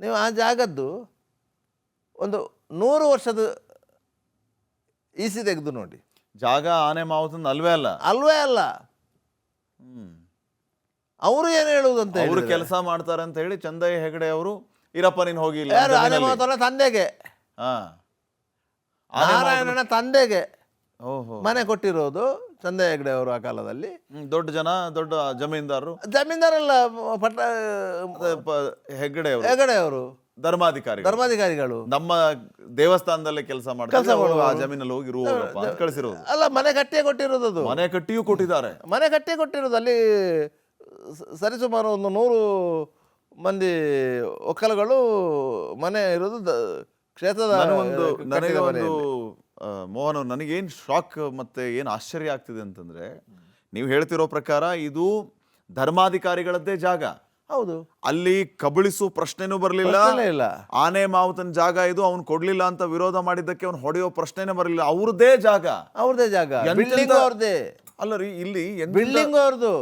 ನೀವು ಆ ಜಾಗದ್ದು ಒಂದು ನೂರು ವರ್ಷದ ಈಸಿ ತೆಗೆದು ನೋಡಿ. ಜಾಗ ಆನೆ ಮಾವುತಂದು ಅಲ್ವೇ ಅಲ್ಲ? ಅಲ್ವೇ ಅಲ್ಲ. ಹ್ಮ್. ಅವರು ಏನು ಹೇಳುವುದಂತ ಅವರು? ಕೆಲಸ ಮಾಡ್ತಾರೆ ಅಂತ ಹೇಳಿ ಚಂದಯ್ಯ ಹೆಗಡೆ ಅವರು ಇರಪ್ಪ ನೀನು ಹೋಗಿ ಆನೆ ಮಾವುತನ ತಂದೆಗೆ. ಹಾ. ನಾರಾಯಣನ ತಂದೆಗೆ. ಓಹೋ. ಮನೆ ಕೊಟ್ಟಿರೋದು ಚಂದ ಹೆಗ್ಡೆ ಅವರು ಆ ಕಾಲದಲ್ಲಿ. ಹ್ಮ್, ದೊಡ್ಡ ಜನ ದೊಡ್ಡ ಜಮೀನ್ದಾರರು. ಜಮೀನ್ದಾರೆಲ್ಲ ಪಟ್ಟ ಹೆಗ್ಡೆ ಹೆಗ್ಗಡೆ ಅವರು ಹೆಗಡೆ ಅವರು ಧರ್ಮಾಧಿಕಾರಿ ಧರ್ಮಾಧಿಕಾರಿಗಳು. ನಮ್ಮ ದೇವಸ್ಥಾನದಲ್ಲೇ ಕೆಲಸ ಮಾಡಿ ಕೆಲಸ ಅವ್ರು ಆ ಜಮೀನಲ್ಲಿ ಹೋಗಿ ಇರು ಹೋಗಪ್ಪ ಅಂತ ಕಳಿಸಿರೋದು. ಅಲ್ಲ ಮನೆ ಕಟ್ಟಿಯೇ ಕೊಟ್ಟಿರೋದು ಅದು. ಮನೆ ಕಟ್ಟಿಯೂ ಕೊಟ್ಟಿದ್ದಾರೆ. ಮನೆ ಕಟ್ಟಿಯೇ ಕೊಟ್ಟಿರೋದು. ಅಲ್ಲಿ ಸ- ಸರಿಸುಮಾರು ಒಂದು ನೂರು ಮಂದಿ ಒಕ್ಕಲುಗಳು ಮನೆ ಇರೋದು ದ- ಕ್ಷೇತ್ರದ ಒಂದು ಕಟ್ಟಿದ ನನಗೆ ಒಂದು ಮನೆಯಲ್ಲಿ. ಮೋಹನ್ ಅವ್ರು ನನಗೇನು ಶಾಕ್ ಮತ್ತೆ ಏನು ಆಶ್ಚರ್ಯ ಆಗ್ತಿದೆ ಅಂತಂದ್ರೆ ನೀವು ಹೇಳ್ತಿರೋ ಪ್ರಕಾರ ಇದು ಧರ್ಮಾಧಿಕಾರಿಗಳದ್ದೇ ಜಾಗ. ಹೌದು. ಅಲ್ಲಿ ಕಬಳಿಸು ಪ್ರಶ್ನೆನೂ ಬರಲಿಲ್ಲ. ಇಲ್ಲ. ಆನೆ ಮಾವುತನ ಜಾಗ ಇದು ಅವ್ನು ಕೊಡ್ಲಿಲ್ಲ ಅಂತ ವಿರೋಧ ಮಾಡಿದ್ದಕ್ಕೆ ಅವ್ನು ಹೊಡೆಯೋ ಪ್ರಶ್ನೆನೇ ಬರಲಿಲ್ಲ. ಅವ್ರದೇ ಜಾಗ. ಅವ್ರದೇ ಜಾಗ. ಅವ್ರದೇ ಬಿಲ್ಡಿಂಗ್ ಅವ್ರದ್ದೇ. ಅಲ್ಲ ರೀ ಇಲ್ಲಿ ಬಿಲ್ಡಿಂಗ್ ಅವ್ರದ್ದು.